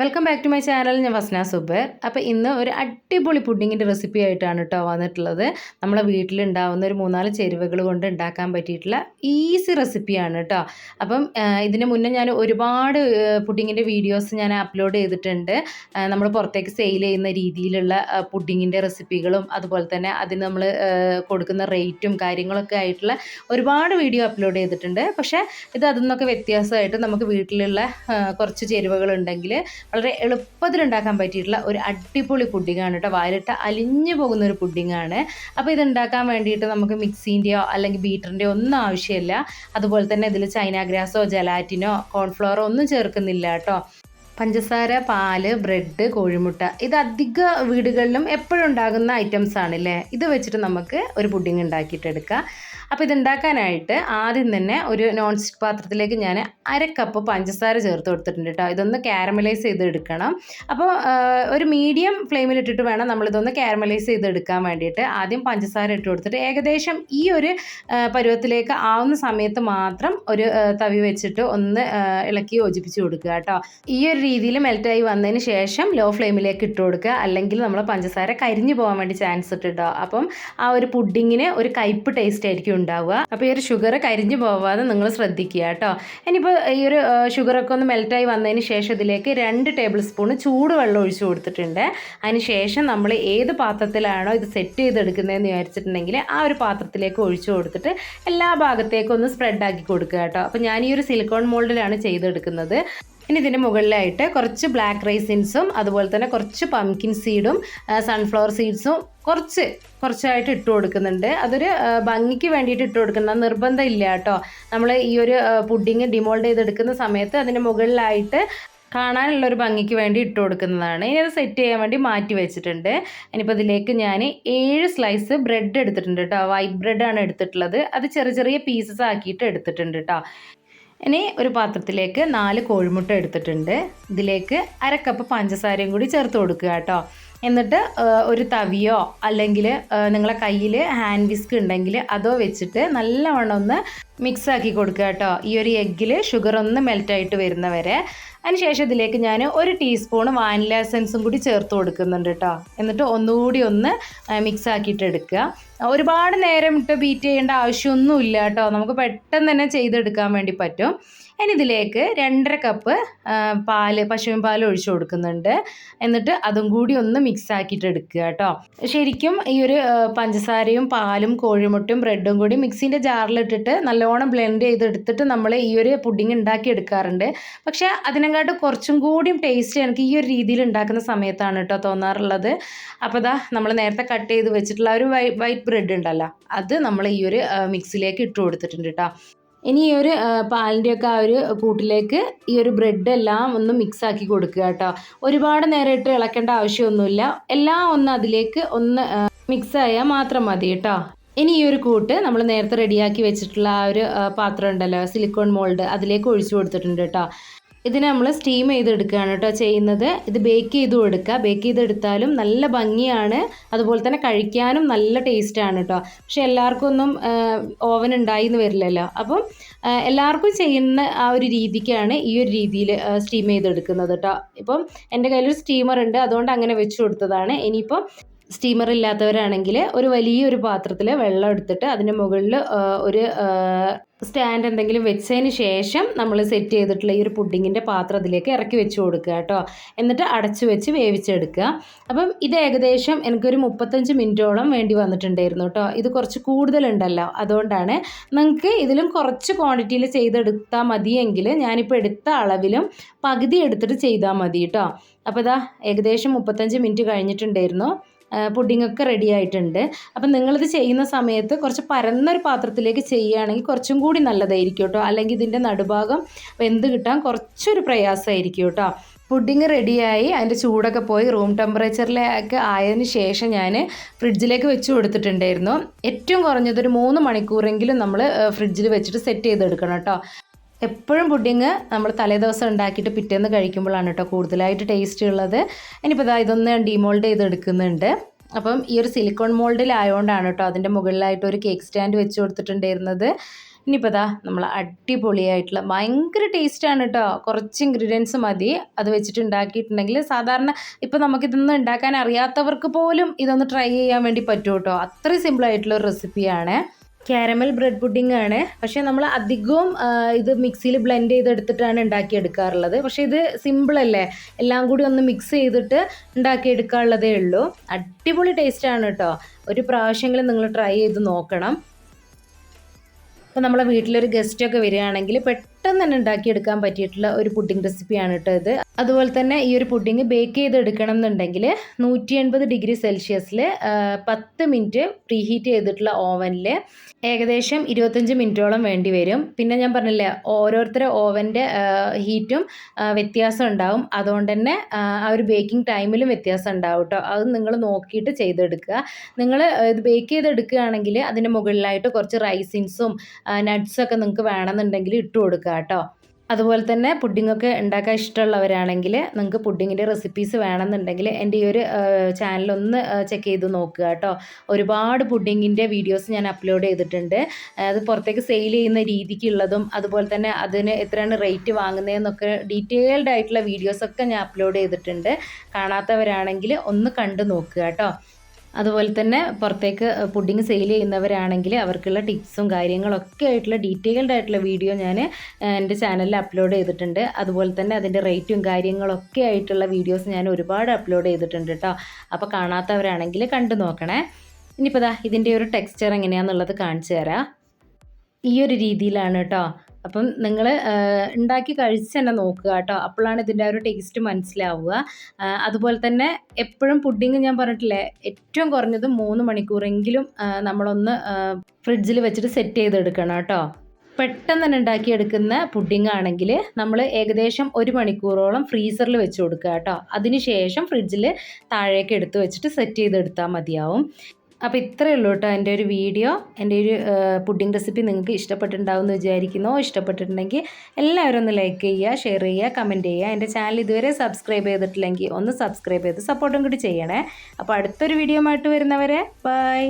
Welcome back to my channel ഞാൻ വസ്ന സുബർ. അപ്പോൾ ഇന്ന് ഒരു അടിപൊളി പുഡിങ്ങിന്റെ റെസിപ്പി ആയിട്ടാണ് കേട്ടോ വന്നിട്ടുള്ളത്. നമ്മളെ വീട്ടിലുണ്ടാവുന്ന ഒരു മൂന്നാൽ ചേരുവകൾ കൊണ്ട് ഉണ്ടാക്കാൻ പറ്റിയിട്ടുള്ള ഈസി റെസിപ്പിയാണ് കേട്ടോ അപ്പം ഇതിന് മുന്നേ ഞാൻ ഒരുപാട് പുഡിങ്ങിന്റെ വീഡിയോസ് ഞാൻ അപ്ലോഡ് ചെയ്തിട്ടുണ്ട്. നമ്മൾ പുറത്തേക്ക് സെയിൽ ചെയ്യുന്ന രീതിയിലുള്ള പുഡിങ്ങിന്റെ റെസിപ്പികളും അതുപോലെ തന്നെ അതിന് നമ്മൾ കൊടുക്കുന്ന റേറ്റും കാര്യങ്ങളൊക്കെ ആയിട്ടുള്ള ഒരുപാട് വീഡിയോ അപ്ലോഡ് ചെയ്തിട്ടുണ്ട്. പക്ഷേ ഇത് അതിൽ നിന്നൊക്കെ വ്യത്യാസമായിട്ട് നമുക്ക് വീട്ടിലുള്ള കുറച്ച് ചേരുവകളുണ്ടെങ്കിൽ വളരെ എളുപ്പത്തിൽ ഉണ്ടാക്കാൻ പറ്റിയിട്ടുള്ള ഒരു അടിപൊളി പുഡിങ്ങാണ് കേട്ടോ. വായിലിട്ട് അലിഞ്ഞു പോകുന്ന ഒരു പുഡിങ്ങാണ്. അപ്പോൾ ഇത് ഉണ്ടാക്കാൻ വേണ്ടിയിട്ട് നമുക്ക് മിക്സീന്റെയോ അല്ലെങ്കിൽ ബീറ്ററിന്റെയോ ഒന്നും ആവശ്യമില്ല. അതുപോലെ തന്നെ ഇതിൽ ചൈന ഗ്രാസോ ജലാറ്റിനോ കോൺഫ്ലവറോ ഒന്നും ചേർക്കുന്നില്ല കേട്ടോ. പഞ്ചസാര പാൽ ബ്രെഡ് കോഴിമുട്ട. ഇത് അധിക വീടുകളിലും എപ്പോഴും ഉണ്ടാകുന്ന ഐറ്റംസ് ആണല്ലേ ഇത് വെച്ചിട്ട് നമുക്ക് ഒരു പുഡിങ് ഉണ്ടാക്കിയിട്ടെടുക്കാം. അപ്പോൾ ഇതുണ്ടാക്കാനായിട്ട് ആദ്യം തന്നെ ഒരു നോൺ സ്റ്റിക്ക് പാത്രത്തിലേക്ക് ഞാൻ അര കപ്പ് പഞ്ചസാര ചേർത്ത് കൊടുത്തിട്ടുണ്ട് കേട്ടോ ഇതൊന്ന് കാരമലൈസ് ചെയ്തെടുക്കണം അപ്പോൾ ഒരു മീഡിയം ഫ്ലെയിമിലിട്ടിട്ട് വേണം നമ്മളിതൊന്ന് കാരമലൈസ് ചെയ്തെടുക്കാൻ വേണ്ടിയിട്ട്. ആദ്യം പഞ്ചസാര ഇട്ട് കൊടുത്തിട്ട് ഏകദേശം ഈ ഒരു പരുവത്തിലേക്ക് ആവുന്ന സമയത്ത് മാത്രം ഒരു തവി വെച്ചിട്ട് ഒന്ന് ഇളക്കി യോജിപ്പിച്ച് കൊടുക്കുക കേട്ടോ ഈ ഒരു രീതിയിൽ മെൽറ്റായി വന്നതിന് ശേഷം ലോ ഫ്ലെയിമിലേക്ക് ഇട്ട് കൊടുക്കുക. അല്ലെങ്കിൽ നമ്മൾ പഞ്ചസാര കരിഞ്ഞു പോകാൻ വേണ്ടി ചാൻസ് ഇട്ടിട്ടോ അപ്പം ആ ഒരു പുഡിങ്ങിന് ഒരു കയ്പ് ടേസ്റ്റ് ആയിരിക്കും ഉണ്ടാവുക. അപ്പോൾ ഈ ഒരു ഷുഗർ കരിഞ്ഞു പോവാതെ നിങ്ങൾ ശ്രദ്ധിക്കുക കേട്ടോ. ഇനിയിപ്പോൾ ഈ ഒരു ഷുഗറൊക്കെ ഒന്ന് മെൽറ്റായി വന്നതിന് ശേഷം ഇതിലേക്ക് രണ്ട് ടേബിൾ സ്പൂൺ ചൂടുവെള്ളം ഒഴിച്ചു കൊടുത്തിട്ടുണ്ട്. അതിന് ശേഷം നമ്മൾ ഏത് പാത്രത്തിലാണോ ഇത് സെറ്റ് ചെയ്തെടുക്കുന്നതെന്ന് വിചാരിച്ചിട്ടുണ്ടെങ്കിൽ ആ ഒരു പാത്രത്തിലേക്ക് ഒഴിച്ചു കൊടുത്തിട്ട് എല്ലാ ഭാഗത്തേക്കും ഒന്ന് സ്പ്രെഡ് ആക്കി കൊടുക്കുക കേട്ടോ. അപ്പോൾ ഞാൻ ഈ ഒരു സിലിക്കോൺ മോൾഡിലാണ് ചെയ്തെടുക്കുന്നത്. ഇനി ഇതിന്റെ മുകളിലായിട്ട് കുറച്ച് ബ്ലാക്ക് റൈസിൻസും അതുപോലെ തന്നെ കുറച്ച് പംകിൻ സീഡും സൺഫ്ലവർ സീഡ്സും കുറച്ച് കുറച്ചായിട്ട് ഇട്ട് കൊടുക്കുന്നുണ്ട്. അതൊരു ഭംഗിക്ക് വേണ്ടിയിട്ട് ഇട്ട് കൊടുക്കുന്ന നിർബന്ധം ഇല്ല കേട്ടോ. നമ്മൾ ഈ ഒരു പുഡിങ് ഡിമോൾഡ് ചെയ്തെടുക്കുന്ന സമയത്ത് അതിന്റെ മുകളിലായിട്ട് കാണാനുള്ള ഒരു ഭംഗിക്ക് വേണ്ടി ഇട്ട് കൊടുക്കുന്നതാണ്. ഇനി അത് സെറ്റ് ചെയ്യാൻ വേണ്ടി മാറ്റി വെച്ചിട്ടുണ്ട്. ഇനിയിപ്പോൾ ഇതിലേക്ക് ഞാൻ ഏഴ് സ്ലൈസ് ബ്രെഡ് എടുത്തിട്ടുണ്ട് കേട്ടോ. വൈറ്റ് ബ്രെഡ് ആണ് എടുത്തിട്ടുള്ളത്. അത് ചെറിയ ചെറിയ പീസസ് ആക്കിയിട്ട് എടുത്തിട്ടുണ്ട് കേട്ടോ. ഇനി ഒരു പാത്രത്തിലേക്ക് നാല് കോഴിമുട്ട എടുത്തിട്ടുണ്ട്. ഇതിലേക്ക് അരക്കപ്പ് കപ്പ് പഞ്ചസാരയും കൂടി ചേർത്ത് കൊടുക്കുക കേട്ടോ. എന്നിട്ട് ഒരു തവിയോ അല്ലെങ്കിൽ നിങ്ങളെ കയ്യിൽ ഹാൻഡ് വിസ്ക് ഉണ്ടെങ്കിൽ അതോ വെച്ചിട്ട് നല്ലവണ്ണം ഒന്ന് മിക്സ് ആക്കി കൊടുക്കുക കേട്ടോ. ഈ ഒരു എഗ്ഗിൽ ഷുഗർ ഒന്ന് മെൽറ്റായിട്ട് വരുന്നവരെ. അതിനുശേഷം ഇതിലേക്ക് ഞാൻ ഒരു ടീസ്പൂൺ വാനില എസൻസും കൂടി ചേർത്ത് കൊടുക്കുന്നുണ്ട് കേട്ടോ എന്നിട്ട് ഒന്നുകൂടി ഒന്ന് മിക്സ് ആക്കിയിട്ട് എടുക്കുക. ഒരുപാട് നേരം ഇട്ട് ബീറ്റ് ചെയ്യേണ്ട ആവശ്യമൊന്നുമില്ല കേട്ടോ നമുക്ക് പെട്ടെന്ന് തന്നെ ചെയ്തെടുക്കാൻ വേണ്ടി പറ്റും. ഇനി ഇതിലേക്ക് രണ്ടര കപ്പ് പാൽ പശുവിൻ പാൽ ഒഴിച്ചു കൊടുക്കുന്നുണ്ട്. എന്നിട്ട് അതും കൂടി ഒന്ന് മിക്സ് ആക്കിയിട്ട് എടുക്കുക കേട്ടോ ശരിക്കും ഈ ഒരു പഞ്ചസാരയും പാലും കോഴിമുട്ടയും ബ്രെഡും കൂടി മിക്സിന്റെ ജാറിലിട്ടിട്ട് നല്ലോണം ബ്ലെൻഡ് ചെയ്തെടുത്തിട്ട് നമ്മൾ ഈ ഒരു പുഡിങ് ഉണ്ടാക്കി എടുക്കാറുണ്ട് പക്ഷേ അതിനെക്കാട്ടും കുറച്ചും കൂടിയും ടേസ്റ്റ് എനിക്ക് ഈ ഒരു രീതിയിൽ ഉണ്ടാക്കുന്ന സമയത്താണ് കേട്ടോ തോന്നാറുള്ളത്. അപ്പോൾ ദാ നമ്മൾ നേരത്തെ കട്ട് ചെയ്ത് വെച്ചിട്ടുള്ള ഒരു വൈറ്റ് ബ്രെഡ് ഉണ്ടല്ലോ അത് നമ്മൾ ഈ ഒരു മിക്സിലേക്ക് ഇട്ട് കൊടുത്തിട്ടുണ്ട് കേട്ടോ ഇനി ഈ ഒരു പാലിന്റെയൊക്കെ ആ ഒരു കൂട്ടിലേക്ക് ഈ ഒരു ബ്രെഡ് എല്ലാം ഒന്ന് മിക്സ് ആക്കി കൊടുക്കുക കേട്ടോ ഒരുപാട് നേരം ഇട്ട് ഇളക്കേണ്ട ആവശ്യമൊന്നുമില്ല. എല്ലാം ഒന്ന് അതിലേക്ക് ഒന്ന് മിക്സ് ആയാൽ മാത്രം മതി കേട്ടോ ഇനി ഈ ഒരു കൂട്ട് നമ്മൾ നേരത്തെ റെഡിയാക്കി വെച്ചിട്ടുള്ള ആ ഒരു പാത്രം ഉണ്ടല്ലോ സിലിക്കോൺ മോൾഡ് അതിലേക്ക് ഒഴിച്ചു കൊടുത്തിട്ടുണ്ട് കേട്ടോ ഇതിനെ നമ്മൾ സ്റ്റീം ചെയ്തെടുക്കുകയാണ് കേട്ടോ ചെയ്യുന്നത്. ഇത് ബേക്ക് ചെയ്ത് കൊടുക്കുക ബേക്ക് ചെയ്തെടുത്താലും നല്ല ഭംഗിയാണ്. അതുപോലെ തന്നെ കഴിക്കാനും നല്ല ടേസ്റ്റാണ് കേട്ടോ. പക്ഷെ എല്ലാവർക്കും ഒന്നും ഓവൻ ഉണ്ടായി എന്ന് വരില്ലല്ലോ. അപ്പം എല്ലാവർക്കും ചെയ്യുന്ന ആ ഒരു രീതിക്കാണ് ഈ ഒരു രീതിയിൽ സ്റ്റീം ചെയ്തെടുക്കുന്നത് കേട്ടോ. ഇപ്പം എന്റെ കയ്യിലൊരു സ്റ്റീമർ ഉണ്ട്. അതുകൊണ്ട് അങ്ങനെ വെച്ച് കൊടുത്തതാണ്. ഇനിയിപ്പം സ്റ്റീമർ ഇല്ലാത്തവരാണെങ്കിൽ ഒരു വലിയൊരു പാത്രത്തിൽ വെള്ളം എടുത്തിട്ട് അതിന്റെ മുകളിൽ ഒരു സ്റ്റാൻഡ് എന്തെങ്കിലും വെച്ചതിന് ശേഷം നമ്മൾ സെറ്റ് ചെയ്തിട്ടുള്ള ഈ ഒരു പുഡിങ്ങിന്റെ പാത്രം അതിലേക്ക് ഇറക്കി വെച്ച് കൊടുക്കുക കേട്ടോ. എന്നിട്ട് അടച്ചു വെച്ച് വേവിച്ചെടുക്കുക. അപ്പം ഇത് ഏകദേശം എനിക്കൊരു മുപ്പത്തഞ്ച് മിനിറ്റോളം വേണ്ടി വന്നിട്ടുണ്ടായിരുന്നു കേട്ടോ. ഇത് കുറച്ച് കൂടുതലുണ്ടല്ലോ. അതുകൊണ്ടാണ് നിങ്ങൾക്ക് ഇതിലും കുറച്ച് ക്വാണ്ടിറ്റിയിൽ ചെയ്തെടുത്താൽ മതിയെങ്കിൽ ഞാനിപ്പോൾ എടുത്ത അളവിലും പകുതി എടുത്തിട്ട് ചെയ്താൽ മതി കേട്ടോ. അപ്പോൾ ഇതാ ഏകദേശം മുപ്പത്തഞ്ച് മിനിറ്റ് കഴിഞ്ഞിട്ടുണ്ടായിരുന്നു. പുഡിങ്ങൊക്കെ റെഡി ആയിട്ടുണ്ട്. അപ്പം നിങ്ങളിത് ചെയ്യുന്ന സമയത്ത് കുറച്ച് പരന്നൊരു പാത്രത്തിലേക്ക് ചെയ്യുകയാണെങ്കിൽ കുറച്ചും കൂടി നല്ലതായിരിക്കും കേട്ടോ. അല്ലെങ്കിൽ ഇതിന്റെ നടുഭാഗം വെന്ത് കിട്ടാൻ കുറച്ചൊരു പ്രയാസമായിരിക്കും കേട്ടോ. പുഡിങ് റെഡിയായി അതിന്റെ ചൂടൊക്കെ പോയി റൂം ടെമ്പറേച്ചറിലേക്ക് ആയതിന് ശേഷം ഞാൻ ഫ്രിഡ്ജിലേക്ക് വെച്ച് കൊടുത്തിട്ടുണ്ടായിരുന്നു. ഏറ്റവും കുറഞ്ഞത് ഒരു മൂന്ന് മണിക്കൂറെങ്കിലും നമ്മൾ ഫ്രിഡ്ജിൽ വെച്ചിട്ട് സെറ്റ് ചെയ്തെടുക്കണം കേട്ടോ. എപ്പോഴും പുഡിങ് നമ്മൾ തലേദിവസം ഉണ്ടാക്കിയിട്ട് പിറ്റേന്ന് കഴിക്കുമ്പോഴാണ് കേട്ടോ കൂടുതലായിട്ട് ടേസ്റ്റ് ഉള്ളത്. ഇനിയിപ്പോൾ ഇതാ ഇതൊന്ന് ഡിമോൾഡ് ചെയ്തെടുക്കുന്നുണ്ട്. അപ്പം ഈ ഒരു സിലിക്കോൺ മോൾഡിലായതുകൊണ്ടാണ് കേട്ടോ അതിന്റെ മുകളിലായിട്ട് ഒരു കേക്ക് സ്റ്റാൻഡ് വെച്ച് കൊടുത്തിട്ടുണ്ടായിരുന്നത്. ഇനിയിപ്പോൾ ഇതാ നമ്മൾ അടിപൊളിയായിട്ടുള്ള ഭയങ്കര ടേസ്റ്റാണ് കേട്ടോ. കുറച്ച് ഇൻഗ്രീഡിയൻസ് മതി. അത് വെച്ചിട്ട് ഉണ്ടാക്കിയിട്ടുണ്ടെങ്കിൽ സാധാരണ ഇപ്പോൾ നമുക്കിതൊന്നും ഉണ്ടാക്കാൻ അറിയാത്തവർക്ക് പോലും ഇതൊന്ന് ട്രൈ ചെയ്യാൻ വേണ്ടി പറ്റും കേട്ടോ. അത്രയും സിമ്പിളായിട്ടുള്ള ഒരു റെസിപ്പിയാണ് കാരമൽ ബ്രെഡ് പുഡിംഗ് ആണ്. പക്ഷേ നമ്മൾ അധികവും ഇത് മിക്സിയിൽ ബ്ലെൻഡ് ചെയ്തെടുത്തിട്ടാണ് ഉണ്ടാക്കിയെടുക്കാറുള്ളത്. പക്ഷേ ഇത് സിമ്പിൾ അല്ലേ? എല്ലാം കൂടി ഒന്ന് മിക്സ് ചെയ്തിട്ട് ഉണ്ടാക്കിയെടുക്കാനുള്ളതേ ഉള്ളൂ. അടിപൊളി ടേസ്റ്റ് ആണ് കേട്ടോ ഒരു പ്രാവശ്യമെങ്കിലും നിങ്ങൾ ട്രൈ ചെയ്ത് നോക്കണം. ഇപ്പോൾ നമ്മളെ വീട്ടിലൊരു ഗസ്റ്റൊക്കെ വരികയാണെങ്കിൽ പെട്ടെന്ന് തന്നെ ഉണ്ടാക്കിയെടുക്കാൻ പറ്റിയിട്ടുള്ള ഒരു പുഡിംഗ് റെസിപ്പിയാണ് കേട്ടോ ഇത്. അതുപോലെ തന്നെ ഈ ഒരു പുഡിംഗ് ബേക്ക് ചെയ്തെടുക്കണം എന്നുണ്ടെങ്കിൽ നൂറ്റി എൺപത് ഡിഗ്രി സെൽഷ്യസിൽ പത്ത് മിനിറ്റ് പ്രീഹീറ്റ് ചെയ്തിട്ടുള്ള ഓവനിൽ ഏകദേശം ഇരുപത്തഞ്ച് മിനിറ്റോളം വേണ്ടി വരും. പിന്നെ ഞാൻ പറഞ്ഞില്ലേ ഓരോരുത്തരുടെ ഓവന്റെ ഹീറ്റും വ്യത്യാസം ഉണ്ടാവും. അതുകൊണ്ട് തന്നെ ആ ഒരു ബേക്കിംഗ് ടൈമിലും വ്യത്യാസം ഉണ്ടാവും കേട്ടോ. അത് നിങ്ങൾ നോക്കിയിട്ട് ചെയ്തെടുക്കുക. നിങ്ങൾ ഇത് ബേക്ക് ചെയ്തെടുക്കുകയാണെങ്കിൽ അതിന്റെ മുകളിലായിട്ട് കുറച്ച് റൈസിൻസും നട്ട്സൊക്കെ നിങ്ങൾക്ക് വേണമെന്നുണ്ടെങ്കിൽ ഇട്ട് കൊടുക്കുക കേട്ടോ. അതുപോലെ തന്നെ പുഡിങ്ങൊക്കെ ഉണ്ടാക്കാൻ ഇഷ്ടമുള്ളവരാണെങ്കിൽ നിങ്ങൾക്ക് പുഡിങ്ങിന്റെ റെസിപ്പീസ് വേണമെന്നുണ്ടെങ്കിൽ എന്റെ ഈ ഒരു ചാനലൊന്ന് ചെക്ക് ചെയ്ത് നോക്കുക കേട്ടോ. ഒരുപാട് പുഡിങ്ങിന്റെ വീഡിയോസ് ഞാൻ അപ്ലോഡ് ചെയ്തിട്ടുണ്ട്. അത് പുറത്തേക്ക് സെയിൽ ചെയ്യുന്ന രീതിക്കുള്ളതും അതുപോലെ തന്നെ അതിന് എത്രയാണ് റേറ്റ് വാങ്ങുന്നതെന്നൊക്കെ ഡീറ്റെയിൽഡ് ആയിട്ടുള്ള വീഡിയോസൊക്കെ ഞാൻ അപ്ലോഡ് ചെയ്തിട്ടുണ്ട്. കാണാത്തവരാണെങ്കിൽ ഒന്ന് കണ്ടു നോക്കുക കേട്ടോ. അതുപോലെ തന്നെ പുറത്തേക്ക് പുഡിങ് സെയിൽ ചെയ്യുന്നവരാണെങ്കിൽ അവർക്കുള്ള ടിപ്സും കാര്യങ്ങളൊക്കെ ആയിട്ടുള്ള ഡീറ്റെയിൽഡ് ആയിട്ടുള്ള വീഡിയോ ഞാൻ എന്റെ ചാനലിൽ അപ്ലോഡ് ചെയ്തിട്ടുണ്ട്. അതുപോലെ തന്നെ അതിന്റെ റേറ്റും കാര്യങ്ങളൊക്കെ ആയിട്ടുള്ള വീഡിയോസ് ഞാൻ ഒരുപാട് അപ്ലോഡ് ചെയ്തിട്ടുണ്ട് കേട്ടോ അപ്പോൾ കാണാത്തവരാണെങ്കിൽ കണ്ടു നോക്കണേ. ഇനിയിപ്പോൾ ദാ ഇതിന്റെ ഒരു ടെക്സ്ചർ എങ്ങനെയാണെന്നുള്ളത് കാണിച്ചു തരാം. ഈ ഒരു രീതിയിലാണ് കേട്ടോ അപ്പം നിങ്ങൾ ഉണ്ടാക്കി കഴിച്ച് തന്നെ നോക്കുക കേട്ടോ. അപ്പോഴാണ് ഇതിന്റെ ഒരു ടേസ്റ്റ് മനസ്സിലാവുക. അതുപോലെ തന്നെ എപ്പോഴും പുഡിങ് ഞാൻ പറഞ്ഞിട്ടില്ലേ ഏറ്റവും കുറഞ്ഞത് മൂന്ന് മണിക്കൂറെങ്കിലും നമ്മളൊന്ന് ഫ്രിഡ്ജിൽ വെച്ചിട്ട് സെറ്റ് ചെയ്തെടുക്കണം കേട്ടോ. പെട്ടെന്ന് തന്നെ ഉണ്ടാക്കിയെടുക്കുന്ന പുഡിംഗ് ആണെങ്കിൽ നമ്മൾ ഏകദേശം ഒരു മണിക്കൂറോളം ഫ്രീസറിൽ വെച്ച് കൊടുക്കുക കേട്ടോ. അതിനുശേഷം ഫ്രിഡ്ജിൽ താഴേക്ക് എടുത്ത് വെച്ചിട്ട് സെറ്റ് ചെയ്തെടുത്താൽ മതിയാവും. അപ്പോൾ ഇത്രയേ ഉള്ളൂ കേട്ടോ എന്റെ ഒരു വീഡിയോ. എന്റെ ഒരു പുഡിംഗ് റെസിപ്പി നിങ്ങൾക്ക് ഇഷ്ടപ്പെട്ടിട്ടുണ്ടാവും എന്ന് വിചാരിക്കുന്നു. ഇഷ്ടപ്പെട്ടിട്ടുണ്ടെങ്കിൽ എല്ലാവരും ഒന്ന് ലൈക്ക് ചെയ്യുക ഷെയർ ചെയ്യുക കമന്റ് ചെയ്യുക. എന്റെ ചാനൽ ഇതുവരെ സബ്സ്ക്രൈബ് ചെയ്തിട്ടില്ലെങ്കിൽ ഒന്ന് സബ്സ്ക്രൈബ് ചെയ്ത് സപ്പോർട്ടും കൂടി ചെയ്യണേ. അപ്പോൾ അടുത്തൊരു വീഡിയോ ആയിട്ട് വരുന്നവരെ ബൈ.